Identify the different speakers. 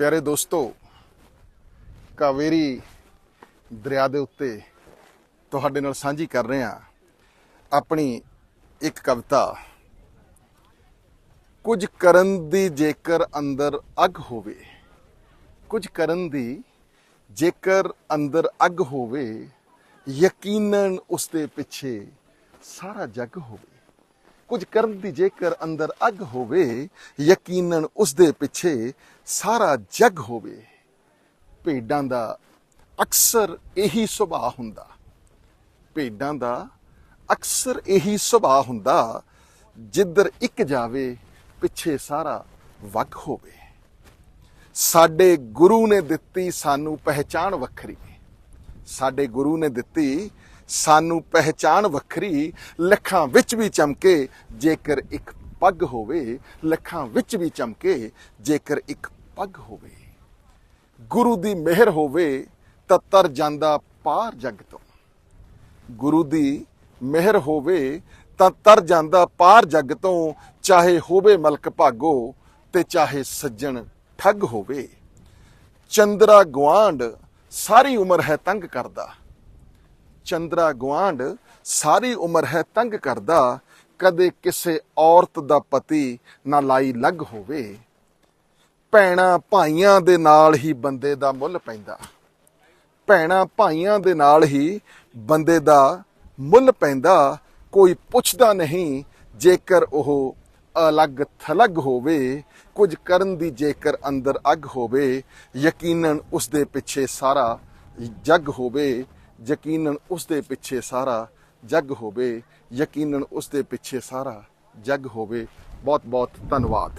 Speaker 1: ਪਿਆਰੇ ਦੋਸਤੋ, ਕਾਵੇਰੀ ਦਰਿਆ ਦੇ ਉੱਤੇ ਤੁਹਾਡੇ ਨਾਲ ਸਾਂਝੀ ਕਰ ਰਹੇ ਹਾਂ ਆਪਣੀ ਇੱਕ ਕਵਿਤਾ। ਕੁਝ ਕਰਨ ਦੀ ਜੇਕਰ ਅੰਦਰ ਅੱਗ ਹੋਵੇ, ਕੁਝ ਕਰਨ ਦੀ ਜੇਕਰ ਅੰਦਰ ਅੱਗ ਹੋਵੇ, ਯਕੀਨਨ ਉਸ ਦੇ ਪਿੱਛੇ ਸਾਰਾ ਜੱਗ ਹੋਵੇ। ਕੁਝ ਕਰਨ ਦੀ ਜੇਕਰ ਅੰਦਰ ਅੱਗ ਹੋਵੇ, ਯਕੀਨਨ ਉਸ ਦੇ ਪਿੱਛੇ ਸਾਰਾ ਜੱਗ ਹੋਵੇ। ਭੇਡਾਂ ਦਾ ਅਕਸਰ ਇਹੀ ਸੁਭਾਅ ਹੁੰਦਾ। ਭੇਡਾਂ ਦਾ ਅਕਸਰ ਇਹੀ ਸੁਭਾਅ ਹੁੰਦਾ, ਜਿੱਧਰ ਇੱਕ ਜਾਵੇ, ਪਿੱਛੇ ਸਾਰਾ ਵਗ ਹੋਵੇ। ਸਾਡੇ ਗੁਰੂ ਨੇ ਦਿੱਤੀ ਸਾਨੂੰ ਪਹਿਚਾਣ ਵੱਖਰੀ। ਸਾਡੇ ਗੁਰੂ ਨੇ ਦਿੱਤੀ ਸਾਨੂੰ ਪਹਿਚਾਣ ਵੱਖਰੀ, ਲੱਖਾਂ ਵਿੱਚ ਵੀ ਚਮਕੇ, ਜੇਕਰ ਇੱਕ ਪੱਗ ਹੋਵੇ, ਲੱਖਾਂ ਵਿੱਚ ਵੀ ਚਮਕੇ, ਜੇਕਰ ਇੱਕ ਪੱਗ ਹੋਵੇ। ਗੁਰੂ ਦੀ ਮਿਹਰ ਹੋਵੇ, ਤਾਂ ਤਰ ਜਾਂਦਾ ਪਾਰ ਜੱਗ ਤੋਂ। ਗੁਰੂ ਦੀ ਮਿਹਰ ਹੋਵੇ, ਤਾਂ ਤਰ ਜਾਂਦਾ ਪਾਰ ਜੱਗ ਤੋਂ, ਚਾਹੇ ਹੋਵੇ ਮਲਕ ਭਾਗੋ, ਤੇ ਚਾਹੇ ਸੱਜਣ ਠੱਗ ਹੋਵੇ। ਚੰਦਰਾ ਗਵਾਂਡ ਸਾਰੀ ਉਮਰ ਹੈ ਤੰਗ ਕਰਦਾ। ਚੰਦਰਾ ਗਵਾਂਡ ਸਾਰੀ ਉਮਰ ਹੈ ਤੰਗ ਕਰਦਾ, ਕਦੇ ਕਿਸੇ ਔਰਤ ਦਾ ਪਤੀ ਨਾ ਲਾਈ ਲੱਗ ਹੋਵੇ। ਭੈਣਾ ਭਾਈਆਂ ਦੇ ਨਾਲ ਹੀ ਬੰਦੇ ਦਾ ਮੁੱਲ ਪੈਂਦਾ। ਭੈਣਾ ਭਾਈਆਂ ਦੇ ਨਾਲ ਹੀ ਬੰਦੇ ਦਾ ਮੁੱਲ ਪੈਂਦਾ। ਕੋਈ ਪੁੱਛਦਾ ਨਹੀਂ, ਜੇਕਰ ਉਹ ਅਲੱਗ ਥਲੱਗ ਹੋਵੇ, ਕੁਝ ਕਰਨ ਦੀ ਜੇਕਰ ਅੰਦਰ ਅੱਗ ਹੋਵੇ, ਯਕੀਨਨ ਉਸ ਦੇ ਪਿੱਛੇ ਸਾਰਾ ਜੱਗ ਹੋਵੇ। ਯਕੀਨਨ ਉਸ ਦੇ ਪਿੱਛੇ ਸਾਰਾ ਜੱਗ ਹੋਵੇ, ਯਕੀਨਨ ਉਸ ਦੇ ਪਿੱਛੇ ਸਾਰਾ ਜੱਗ ਹੋਵੇ। ਬਹੁਤ ਬਹੁਤ ਧੰਨਵਾਦ।